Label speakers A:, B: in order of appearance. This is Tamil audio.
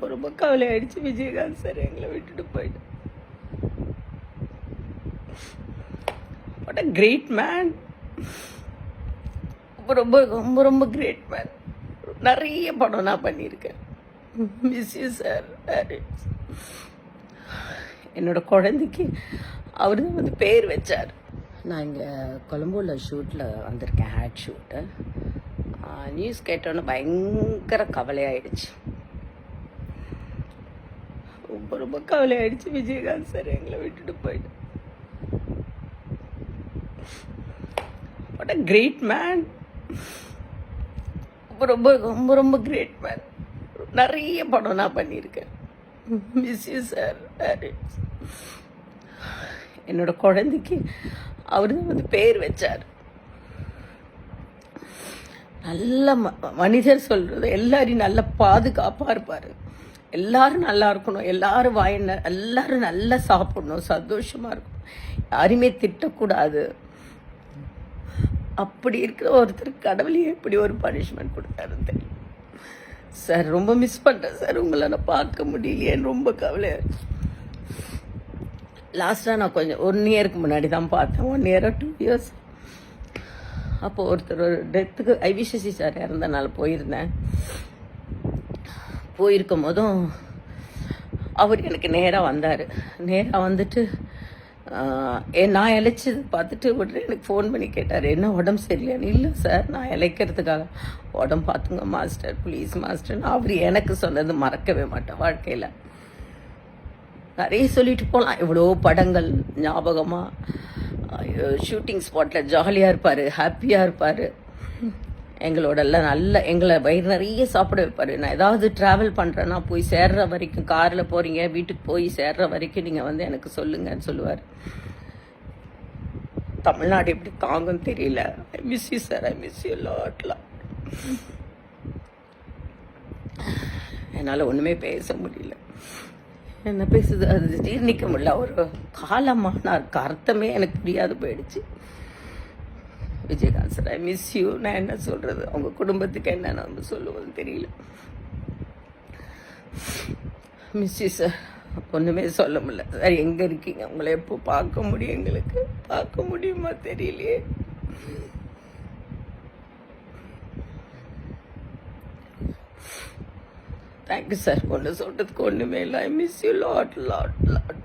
A: ரொம்ப ரொம்ப கவலை ஆயிடுச்சு. விஜயகாந்த் சார் எங்களை விட்டுட்டு போயிட்டு வாட் அ கிரேட் மேன் ரொம்ப ரொம்ப ரொம்ப ரொம்ப கிரேட் மேன் நிறைய படம் நான் பண்ணியிருக்கேன். மிஸ் யூ சார் என்னோட குழந்தைக்கு அவர் தான் வந்து பேர் வச்சார். நான் இங்கே கொலம்பூரில் ஷூட்டில் வந்திருக்கேன் ஹேட் ஷூட்டு. நியூஸ் கேட்டோன்னே பயங்கர கவலையாயிடுச்சு. ரொம்ப ரொம்ப கவலையாயிடுச்சு விஜயகாந்த் சார் எங்களை விட்டுட்டு போயிட்டு வாட் அ கிரேட் மேன் ரொம்ப ரொம்ப ரொம்ப ரொம்ப கிரேட் மேன் நிறைய படம் நான் பண்ணியிருக்கேன். மிஸ் யூ சார் என்னோட குழந்தைக்கு அவர் தான் வந்து பேர் வச்சார். நல்ல ம- மனிதர் சொல்றது எல்லாரையும் நல்ல பாதுகாப்பாக இருப்பார். எல்லாரும் நல்லா இருக்கணும். எல்லாரும் வாய் எல்லாரும் நல்லா சாப்பிடணும். சந்தோஷமா இருக்கணும். யாருமே திட்டக்கூடாது. அப்படி இருக்கிற ஒருத்தர் கடவுளே எப்படி ஒரு பனிஷ்மெண்ட் கொடுத்தாருன்னு தெரியும். சார் ரொம்ப மிஸ் பண்ணுறேன் சார். உங்களை நான் பார்க்க முடியலையேன்னு ரொம்ப கவலையா இருக்கு. லாஸ்ட்டாக நான் கொஞ்சம் ஒன் இயருக்கு முன்னாடி தான் பார்த்தேன். ஒன் இயரோ டூ இயர்ஸ் அப்போ ஒருத்தர் ஒரு டெத்துக்கு ஐவிசசி சார் இறந்தனால போயிருந்தேன். போயிருக்கும் போதும் அவர் எனக்கு நேராக வந்தார். நேராக வந்துட்டு ஏ நான் இழைச்சது பார்த்துட்டு உடனே எனக்கு ஃபோன் பண்ணி கேட்டார். என்ன உடம்பு சரியில்லைன்னு இல்லை சார் நான் இழைக்கிறதுக்காக. உடம்பு பார்த்துங்க மாஸ்டர் ப்ளீஸ் மாஸ்டர்னு அவர் எனக்கு சொன்னது மறக்கவே மாட்டேன் வாழ்க்கையில். நிறைய சொல்லிட்டு போகலாம் எவ்வளோ படங்கள் ஞாபகமாக ஷூட்டிங் ஸ்பாட்டில் ஜாலியாக இருப்பார் ஹாப்பியாக இருப்பார். எங்களோட நல்ல எங்களை வயிறு நிறைய சாப்பிட வைப்பார். நான் ஏதாவது ட்ராவல் பண்ணுறேன்னா போய் சேர்ற வரைக்கும் காரில் போகிறீங்க வீட்டுக்கு போய் சேர்ற வரைக்கும் நீங்கள் வந்து எனக்கு சொல்லுங்கன்னு சொல்லுவார். தமிழ்நாடு எப்படி தாங்கும்னு தெரியல. I miss you sir I miss you லாட்லாம் என்னால் ஒன்றுமே பேச முடியல. என்ன பேசுது? அது ஜீர்ணிக்க முடியல. ஒரு காலமானார். அர்த்தமே எனக்கு புரியாது போயிடுச்சு. Vijayakanth sir I miss you நான் என்ன சொல்கிறது அவங்க குடும்பத்துக்கு என்ன நம்ம சொல்லுவோம்னு தெரியல. மிஸ் யூ சார் ஒன்றுமே சொல்ல முடியல. சார் எங்கே இருக்கீங்க? உங்களை எப்போ பார்க்க முடியும் எங்களுக்கு? பார்க்க முடியுமா தெரியலையே. தேங்க்யூ சார் ஒன்று சொல்கிறதுக்கு ஒன்றுமே இல்லை. I miss you lot lot lot